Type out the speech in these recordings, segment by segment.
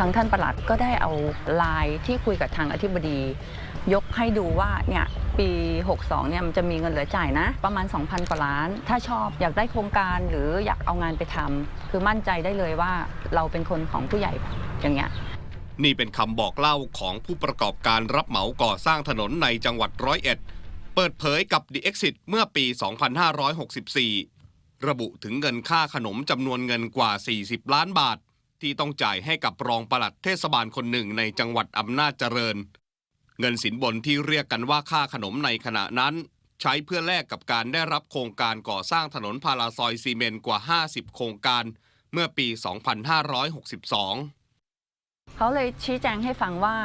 ทางท่านประหลัดก็ได้เอาลน์ที่คุยกับทางอธิบดี ยกให้ดูว่าเนี่ยปี 62เนี่ยมันจะมีเงินเหลือจ่ายนะ ประมาณ 2,000 กว่าล้าน ถ้าชอบอยากได้โครงการหรืออยากเอางานไปทำคือมั่นใจได้เลยว่าเราเป็นคนของผู้ใหญ่อย่างเงี้ยนี่เป็นคำบอกเล่าของผู้ประกอบการรับเหมาก่อสร้างถนนในจังหวัดร้อยเอ็ด เปิดเผยกับ The Exit เมื่อปี 2564 ระบุถึงเงินค่าขนมจำนวนเงินกว่า 40 ล้านบาท ที่ต้องจ่ายให้กับรองปลัดเทศบาลคนหนึ่งในจังหวัดอำนาจเจริญ เงินสินบนที่เรียกกันว่าค่าขนมในขณะนั้น ใช้เพื่อแลกกับการได้รับโครงการก่อสร้างถนนพาราซอยซีเมนต์กว่า 50 โครงการเมื่อปี 2562 เขาเลยชี้แจงให้ฟังว่า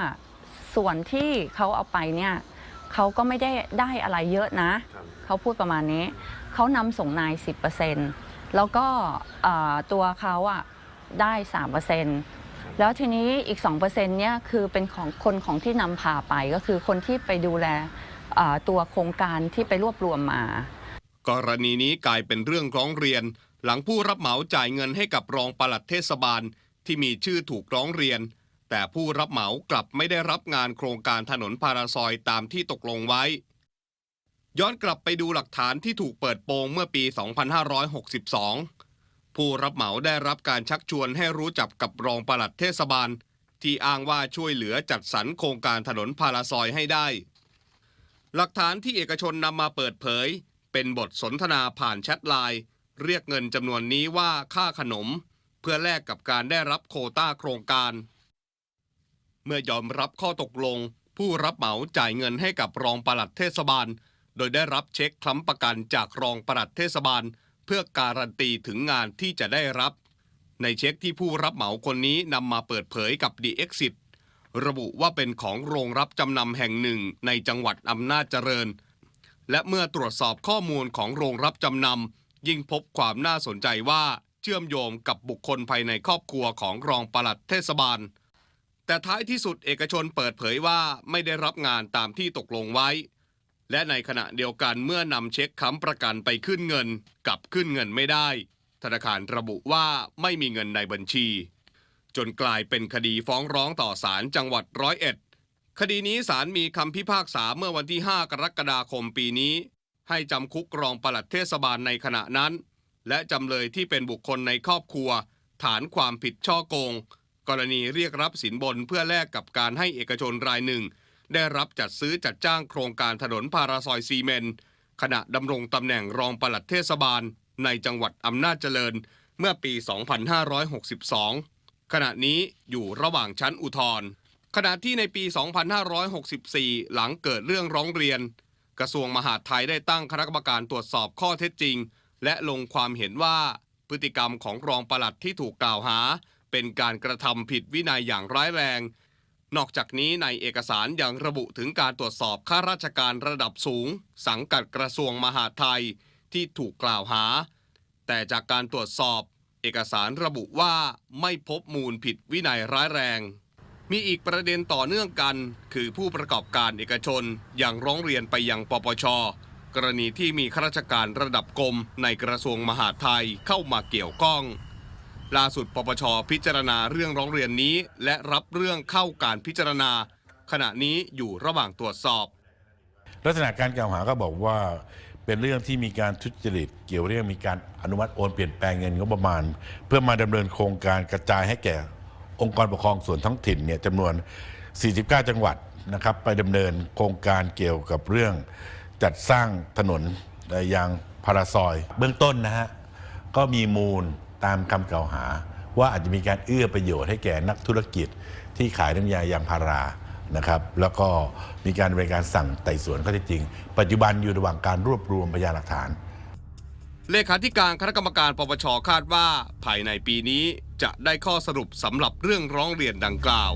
ส่วนที่เขาเอาไปเนี่ยเขาก็ไม่ได้ได้อะไรเยอะนะ เขาพูดประมาณนี้ เขานำส่งนาย 10%แล้วก็ตัวเขาอะ ได้ 3%แล้วทีนี้อีก 2%เนี่ยคือเป็นของคนของที่นำพาไปก็คือคนที่ไปดูแลเอ่อตัวโครงการที่ไปรวบรวมมา กรณีนี้กลายเป็นเรื่องร้องเรียน หลังผู้รับเหมาจ่ายเงินให้กับรองปลัดเทศบาลที่มีชื่อถูกร้องเรียน แต่ผู้รับเหมากลับไม่ได้รับงานโครงการถนนพาราซอยตามที่ตกลงไว้ ย้อนกลับไปดูหลักฐานที่ถูกเปิดโปงเมื่อปี 2562 ผู้รับเหมาได้รับการชักชวนให้รู้จักกับรองปลัดเทศบาล ที่อ้างว่าช่วยเหลือจัดสรรโครงการถนนพาราซอยให้ได้ หลักฐานที่เอกชนนำมาเปิดเผย เป็นบทสนทนาผ่านแชทไลน์เรียกเงินจำนวนนี้ว่าค่าขนม เพื่อแลกกับการได้รับโคต้าโครงการ เมื่อยอมรับข้อตกลง ผู้รับเหมาจ่ายเงินให้กับรองปลัดเทศบาล โดยได้รับเช็คคล้ำประกันจากรองปลัดเทศบาล เพื่อการันตีถึงงานที่จะได้รับ ในเช็คที่ผู้รับเหมาคนนี้นำมาเปิดเผยกับ The Exit ระบุว่าเป็นของโรงรับจำนำแห่งหนึ่งในจังหวัดอำนาจเจริญ และเมื่อตรวจสอบข้อมูลของโรงรับจำนำยิ่งพบความน่าสนใจว่าเชื่อมโยงกับบุคคลภายในครอบครัวของรองปลัดเทศบาล แต่ท้ายที่สุดเอกชนเปิดเผยว่าไม่ได้รับงานตามที่ตกลงไว้ และในขณะเดียวกันเมื่อนำเช็คค้ำประกันไปขึ้นเงินกลับขึ้นเงินไม่ได้ ธนาคารระบุว่าไม่มีเงินในบัญชี จนกลายเป็นคดีฟ้องร้องต่อศาลจังหวัดร้อยเอ็ดคดีนี้ศาลมีคำพิพากษาเมื่อวันที่ 5 กรกฎาคมปีนี้ ให้จำคุกรองปลัดเทศบาลในขณะนั้น และจำเลยที่เป็นบุคคลในครอบครัว ฐานความผิดช่อโกง กรณีเรียกรับสินบนเพื่อแลกกับการให้เอกชนรายหนึ่ง ได้รับจัดซื้อจัดจ้างโครงการถนนพาราซอยซีเมนขณะดำรงตำแหน่งรองปลัดเทศบาล ในจังหวัดอำนาจเจริญเมื่อปี 2562 ขณะนี้อยู่ระหว่างชั้นอุทธรณ์ขณะที่ในปี 2564 หลังเกิดเรื่องร้องเรียน กระทรวงมหาดไทยได้ตั้งคณะกรรมการตรวจสอบข้อเท็จจริง และลงความเห็นว่าพฤติกรรมของรองปลัดที่ถูกกล่าวหา เป็นการกระทำผิดวินัยอย่างร้ายแรง นอกจากนี้ในเอกสารยังระบุถึงการตรวจสอบข้าราชการระดับสูง สังกัดกระทรวงมหาดไทยที่ถูกกล่าวหา แต่จากการตรวจสอบ เอกสารระบุว่าไม่พบมูลผิดวินัยร้ายแรง มีอีกประเด็นต่อเนื่องกัน คือผู้ประกอบการเอกชนยังร้องเรียนไปยังปปช กรณีที่มีข้าราชการระดับกรมในกระทรวงมหาดไทยเข้ามาเกี่ยวข้อง ล่าสุดปปชพิจารณาเรื่องร้องเรียนนี้ และรับเรื่องเข้าการพิจารณา ขณะนี้อยู่ระหว่างตรวจสอบ ลักษณะการกล่าวหาก็บอกว่าเป็นเรื่องที่มีการทุจริตเกี่ยวเรื่องมีการอนุมัติโอนเปลี่ยนแปลงเงินงบประมาณ เพื่อมาดำเนินโครงการกระจายให้แก่องค์กรปกครองส่วนท้องถิ่นเนี่ยจำนวน 49 จังหวัดนะครับไปดำเนินโครงการเกี่ยวกับเรื่องจัดสร้างถนนยางพาราซอย เบื้องต้นนะฮะก็มีมูล ตามคำกล่าวหา ว่าอาจจะมีการเอื้อประโยชน์ให้แก่นักธุรกิจที่ขายน้ำยายางพารานะครับแล้วก็มีการดำเนินการสั่งไต่สวนข้อเท็จจริง ปัจจุบันอยู่ระหว่างการรวบรวมพยานหลักฐาน เลขาธิการคณะกรรมการปปชคาดว่า ภายในปีนี้จะได้ข้อสรุปสำหรับเรื่องร้องเรียนดังกล่าว